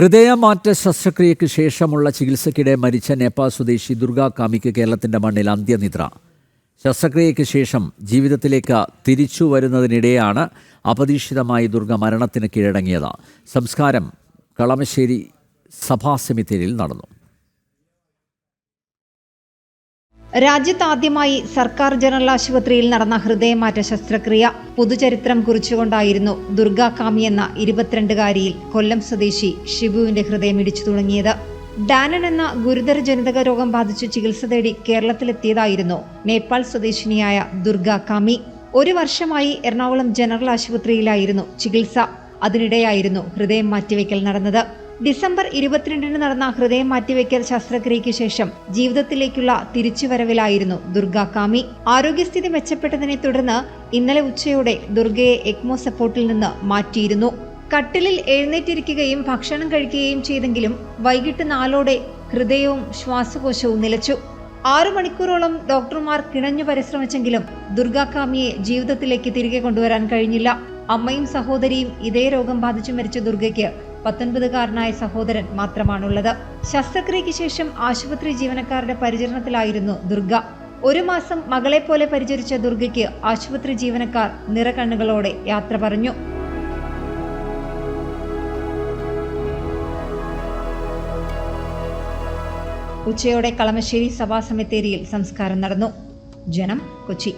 ഹൃദയമാറ്റ ശസ്ത്രക്രിയയ്ക്ക് ശേഷമുള്ള ചികിത്സയ്ക്കിടെ മരിച്ച നേപ്പാൾ സ്വദേശി ദുർഗാ കാമിക്ക് കേരളത്തിന്റെ മണ്ണിൽ അന്ത്യനിദ്ര. ശസ്ത്രക്രിയയ്ക്ക് ശേഷം ജീവിതത്തിലേക്ക് തിരിച്ചു വരുന്നതിനിടെയാണ് അപ്രതീക്ഷിതമായി ദുർഗ മരണത്തിന് കീഴടങ്ങിയത്. സംസ്കാരം കളമശ്ശേരി സഭാ സെമിത്തേരിയിൽ നടന്നു. രാജ്യത്താദ്യമായി സർക്കാർ ജനറൽ ആശുപത്രിയിൽ നടന്ന ഹൃദയമാറ്റ ശസ്ത്രക്രിയ പുതുചരിത്രം കുറിച്ചുകൊണ്ടായിരുന്നു ദുർഗാകാമി എന്ന ഇരുപത്തിരണ്ടുകാരിയിൽ കൊല്ലം സ്വദേശി ഷിബുവിന്റെ ഹൃദയം ഇടിച്ചു തുടങ്ങിയത്. ഡാനൻ എന്ന ഗുരുതര ജനിതക രോഗം ബാധിച്ച് ചികിത്സ തേടി കേരളത്തിലെത്തിയതായിരുന്നു നേപ്പാൾ സ്വദേശിനിയായ ദുർഗാകാമി. ഒരു വർഷമായി എറണാകുളം ജനറൽ ആശുപത്രിയിലായിരുന്നു ചികിത്സ. അതിനിടെയായിരുന്നു ഹൃദയം മാറ്റിവെക്കൽ നടന്നത്. ഡിസംബർ ഇരുപത്തിരണ്ടിന് നടന്ന ഹൃദയം മാറ്റിവെക്കൽ ശസ്ത്രക്രിയയ്ക്ക് ശേഷം ജീവിതത്തിലേക്കുള്ള തിരിച്ചുവരവിലായിരുന്നു ദുർഗ കാമി. ആരോഗ്യസ്ഥിതി മെച്ചപ്പെട്ടതിനെ തുടർന്ന് ഇന്നലെ ഉച്ചയോടെ ദുർഗയെ എക്മോ സപ്പോർട്ടിൽ നിന്ന് മാറ്റിയിരുന്നു. കട്ടിലിൽ എഴുന്നേറ്റിരിക്കുകയും ഭക്ഷണം കഴിക്കുകയും ചെയ്തെങ്കിലും വൈകിട്ട് നാലോടെ ഹൃദയവും ശ്വാസകോശവും നിലച്ചു. ആറു മണിക്കൂറോളം ഡോക്ടർമാർ കിണഞ്ഞു പരിശ്രമിച്ചെങ്കിലും ദുർഗാകാമിയെ ജീവിതത്തിലേക്ക് തിരികെ കൊണ്ടുവരാൻ കഴിഞ്ഞില്ല. അമ്മയും സഹോദരിയും ഇതേ രോഗം ബാധിച്ചു മരിച്ച ദുർഗയ്ക്ക് പത്തൊൻപതുകാരനായ സഹോദരൻ മാത്രമാണുള്ളത്. ശസ്ത്രക്രിയയ്ക്ക് ശേഷം ആശുപത്രി ജീവനക്കാരുടെ പരിചരണത്തിലായിരുന്നു ദുർഗ. ഒരു മാസം മകളെ പോലെ പരിചരിച്ച ദുർഗയ്ക്ക് ആശുപത്രി ജീവനക്കാർ നിറകണ്ണുകളോടെ യാത്ര പറഞ്ഞു. ഉച്ചയോടെ കളമശ്ശേരി സഭാ സംസ്കാരം നടന്നു. ജനം കൊച്ചി.